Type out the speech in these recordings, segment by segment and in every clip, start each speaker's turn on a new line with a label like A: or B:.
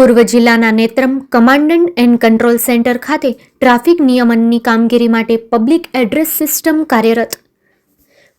A: પૂર્વ જિલ્લાના Netram commandant and control centre ખાતે ટ્રાફિક નિયમનની કામગીરી માટે પબ્લિક એડ્રેસ સિસ્ટમ કાર્યરત.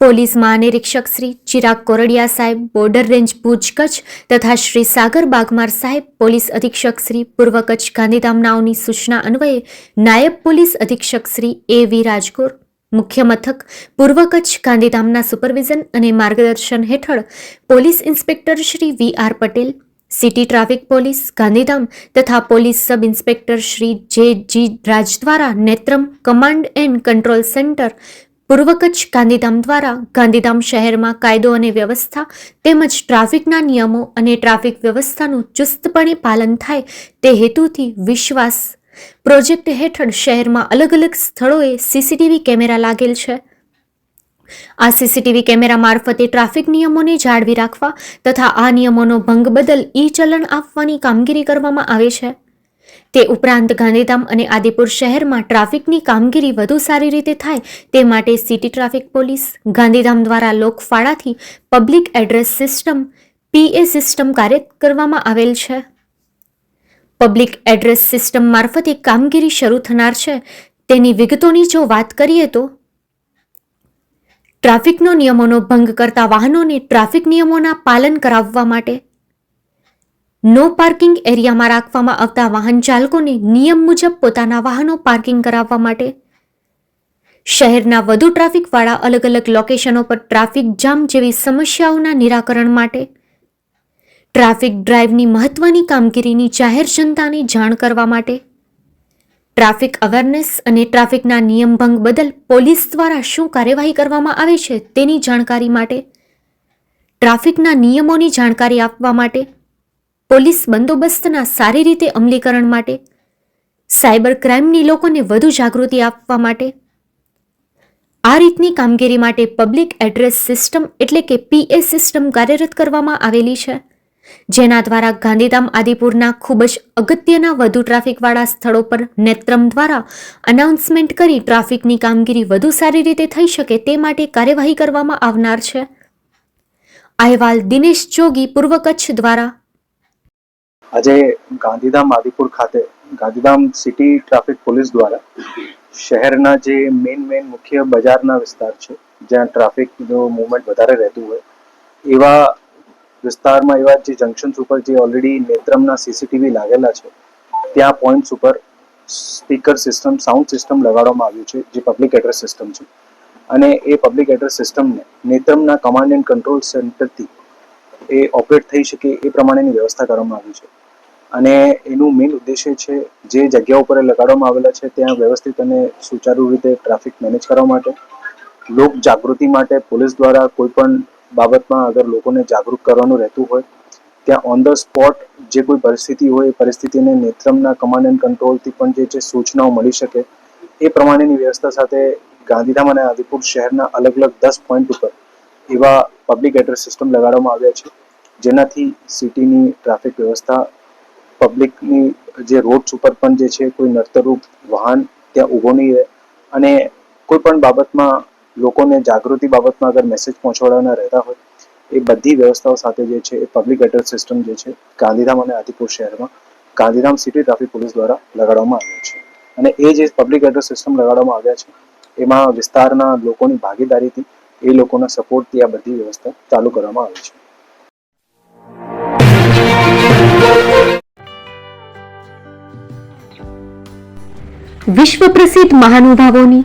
A: પોલીસ મહાનિરીક્ષક શ્રી ચિરાગ કોરડિયા સાહેબ, બોર્ડર રેન્જ ભુજ કચ્છ તથા શ્રી સાગર બાગમાર સાહેબ, પોલીસ અધિક્ષક શ્રી પૂર્વ કચ્છ ગાંધીધામનાઓની સૂચના અન્વયે નાયબ પોલીસ અધિક્ષક શ્રી એ વી રાજગોર, મુખ્ય મથક પૂર્વ કચ્છ ગાંધીધામના સુપરવિઝન અને માર્ગદર્શન હેઠળ police inspector Shri V R Patel city traffic police, Gandhidham તથા police sub inspector Shri J G Raj દ્વારા Netram command and control centre પૂર્વ કચ્છ ગાંધીધામ દ્વારા ગાંધીધામ શહેરમાં કાયદો અને વ્યવસ્થા તેમજ ટ્રાફિકના નિયમો અને ટ્રાફિક વ્યવસ્થાનું ચુસ્તપણે પાલન થાય તે હેતુથી વિશ્વાસ પ્રોજેક્ટ હેઠળ શહેરમાં અલગ અલગ સ્થળોએ સીસીટીવી કેમેરા લાગેલ છે. આ સીસીટીવી કેમેરા મારફતે ટ્રાફિક નિયમોને જાળવી રાખવા તથા આ નિયમોનો ભંગ બદલ ઈ ચલણ આપવાની કામગીરી કરવામાં આવે છે. તે ઉપરાંત ગાંધીધામ અને આદિપુર શહેરમાં ટ્રાફિકની કામગીરી વધુ સારી રીતે થાય તે માટે સિટી ટ્રાફિક પોલીસ, ગાંધીધામ દ્વારા લોકફાળાથી public address system PA system કાર્ય કરવામાં આવેલ છે. પબ્લિક એડ્રેસ સિસ્ટમ મારફતે કામગીરી શરૂ થનાર છે. તેની વિગતોની જો વાત કરીએ તો ટ્રાફિકનો નિયમોનો ભંગ કરતા વાહનોને ટ્રાફિક નિયમોના પાલન કરાવવા માટે નો પાર્કિંગ એરિયામાં રાખવામાં આવતા વાહન ચાલકોને નિયમ મુજબ પોતાના વાહનો પાર્કિંગ કરાવવા માટે શહેરના વધુ ટ્રાફિકવાળા અલગ અલગ લોકેશનો પર ટ્રાફિક જામ જેવી સમસ્યાઓના નિરાકરણ માટે ટ્રાફિક ડ્રાઈવની મહત્વની કામગીરીની જાહેર જનતાને જાણ કરવા માટે ટ્રાફિક અવેરનેસ અને ટ્રાફિકના નિયમ ભંગ બદલ પોલીસ દ્વારા શું કાર્યવાહી કરવામાં આવે છે તેની જાણકારી માટે, ટ્રાફિકના નિયમોની જાણકારી આપવા માટે, પોલીસ બંદોબસ્તના સારી રીતે અમલીકરણ માટે, સાયબર ક્રાઇમની લોકોને વધુ જાગૃતિ આપવા માટે, આ રીતની કામગીરી માટે પબ્લિક એડ્રેસ સિસ્ટમ એટલે કે પીએ સિસ્ટમ કાર્યરત કરવામાં આવેલી છે. જેના દ્વારા ગાંધીધામ આદિપુરના ખૂબ જ અગત્યના વધુ ટ્રાફિકવાળા સ્થળો પર નેત્રમ દ્વારા અનાઉન્સમેન્ટ કરી ટ્રાફિકની કામગીરી વધુ સારી રીતે થઈ શકે તે માટે કાર્યવાહી કરવામાં આવનાર છે. અહેવાલ દિનેશ જોગી, પૂર્વ કચ્છ દ્વારા.
B: આજે ગાંધીધામ આદિપુર ખાતે, ગાંધીધામ સિટી ટ્રાફિક પોલીસ દ્વારા શહેરના જે મેઇન મેઇન મુખ્ય બજારના વિસ્તાર છે, જ્યાં ટ્રાફિકનું મુવમેન્ટ વધારે રહેતું હોય, એવા વિસ્તારમાં એવા જે જંકશન્સ ઉપર જે ઓલરેડી નેત્રમના સીસીટીવી લાગેલા છે, ત્યાં પોઈન્ટ્સ ઉપર સ્પીકર સિસ્ટમ સાઉન્ડ સિસ્ટમ લગાડવામાં આવ્યું છે, જે પબ્લિક એડ્રેસ સિસ્ટમ છે. અને એ પબ્લિક એડ્રેસ સિસ્ટમને નેત્રમના કમાન્ડ એન્ડ કંટ્રોલ સેન્ટરથી એ ઓપરેટ થઈ શકે એ પ્રમાણેની વ્યવસ્થા કરવામાં આવી છે. અને એનું મેઇન ઉદ્દેશ્ય છે જે જગ્યા ઉપર લગાડવામાં આવેલા છે, ત્યાં વ્યવસ્થિત અને સુચારુ રીતે ટ્રાફિક મેનેજ કરવા માટે, લોક જાગૃતિ માટે, પોલીસ દ્વારા કોઈ પણ બાબતમાં અગર લોકોને જાગૃત કરવાનું રહેતું હોય, ત્યાં ઓન ધ સ્પોટ જે કોઈ પરિસ્થિતિ હોય, એ પરિસ્થિતિને નેત્રમના કમાન્ડ એન્ડ કંટ્રોલથી પણ જે છે સૂચનાઓ મળી શકે. એ પ્રમાણેની વ્યવસ્થા સાથે ગાંધીધામ અને આદિપુર શહેરના અલગ અલગ દસ પોઈન્ટ ઉપર એવા પબ્લિક એડ્રેસ સિસ્ટમ લગાડવામાં આવ્યા છે. જેનાથી સિટીની ટ્રાફિક વ્યવસ્થા પબ્લિકની જે રોડ્સ ઉપર પણ જે છે કોઈ નર્તરૂપ વાહન ત્યાં ઊભો નહીં રહે અને કોઈ પણ બાબતમાં લોકોને જાગૃતિ બાબતમાં અગર મેસેજ પહોંચાડવાના રહેતા હોય, એ બધી વ્યવસ્થાઓ સાથે જે છે, એ પબ્લિક એડ્રેસ સિસ્ટમ જે છે, ગાંધીધામ અને આદિપુર શહેરમાં ગાંધીધામ સિટી ટ્રાફિક પોલીસ દ્વારા લગાડવામાં આવ્યા છે. અને એ જે પબ્લિક એડ્રેસ સિસ્ટમ લગાડવામાં આવ્યા છે, એમાં વિસ્તારના લોકોની ભાગીદારીથી એ લોકોના સપોર્ટથી આ બધી વ્યવસ્થા ચાલુ કરવામાં આવી છે.
A: વિશ્વ પ્રસિદ્ધ મહાનુભાવોની